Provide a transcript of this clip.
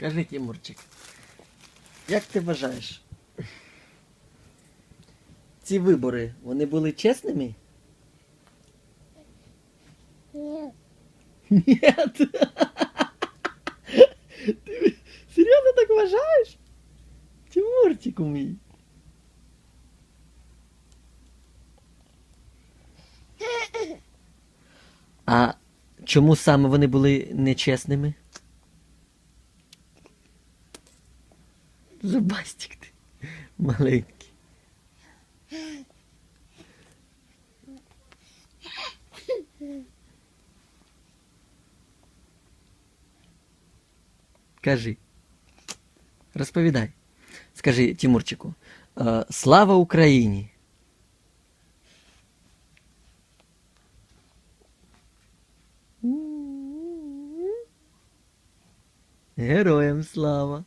Кажи, Тимурчик, як ти вважаєш? Ці вибори, вони були чесними? Ні. Ні. Ти серйозно так вважаєш? Тимурчику мій. А чому саме вони були нечесними? Зубастик ти маленький. Кажи. Розповідай. Скажи, Тимурчику, е, слава Україні! Героям слава!